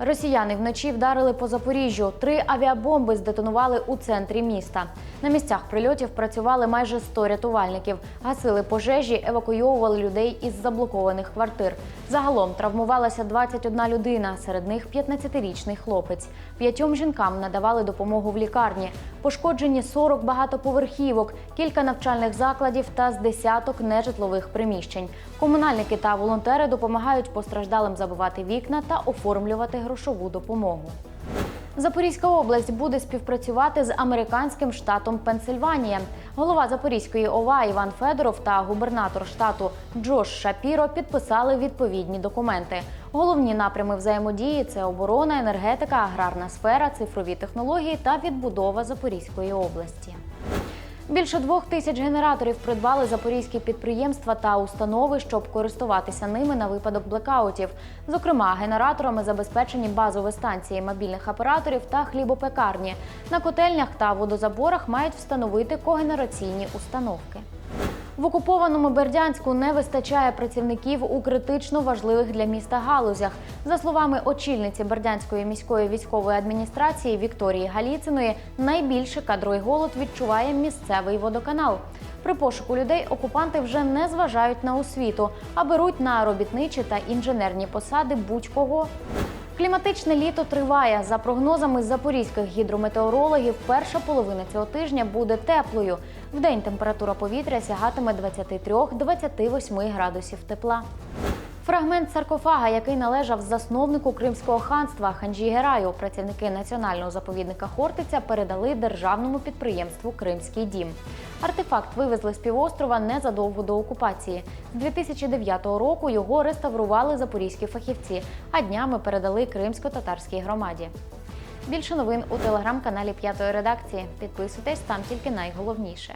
Росіяни вночі вдарили по Запоріжжю. Три авіабомби здетонували у центрі міста. На місцях прильотів працювали майже 100 рятувальників, гасили пожежі, евакуйовували людей із заблокованих квартир. Загалом травмувалася 21 людина, серед них 15-річний хлопець. П'ятьом жінкам надавали допомогу в лікарні. Пошкоджені 40 багатоповерхівок, кілька навчальних закладів та з десяток нежитлових приміщень. Комунальники та волонтери допомагають постраждалим забивати вікна та оформлювати грошову допомогу. Запорізька область буде співпрацювати з американським штатом Пенсильванія. Голова Запорізької ОВА Іван Федоров та губернатор штату Джош Шапіро підписали відповідні документи. Головні напрями взаємодії це оборона, енергетика, аграрна сфера, цифрові технології та відбудова Запорізької області. Більше двох тисяч генераторів придбали запорізькі підприємства та установи, щоб користуватися ними на випадок блекаутів. Зокрема, генераторами забезпечені базові станції мобільних операторів та хлібопекарні. На котельнях та водозаборах мають встановити когенераційні установки. В окупованому Бердянську не вистачає працівників у критично важливих для міста галузях. За словами очільниці Бердянської міської військової адміністрації Вікторії Галіциної, найбільше кадровий голод відчуває місцевий водоканал. При пошуку людей окупанти вже не зважають на освіту, а беруть на робітничі та інженерні посади будь-кого. Кліматичне літо триває. За прогнозами запорізьких гідрометеорологів, перша половина цього тижня буде теплою. Вдень температура повітря сягатиме 23-28 градусів тепла. Фрагмент саркофага, який належав засновнику Кримського ханства Ханджі Гераю, працівники національного заповідника Хортиця передали державному підприємству Кримський дім. Артефакт вивезли з півострова незадовго до окупації. З 2009 року його реставрували запорізькі фахівці, а днями передали кримсько-татарській громаді. Більше новин у телеграм-каналі П'ятої редакції. Підписуйтесь там тільки найголовніше.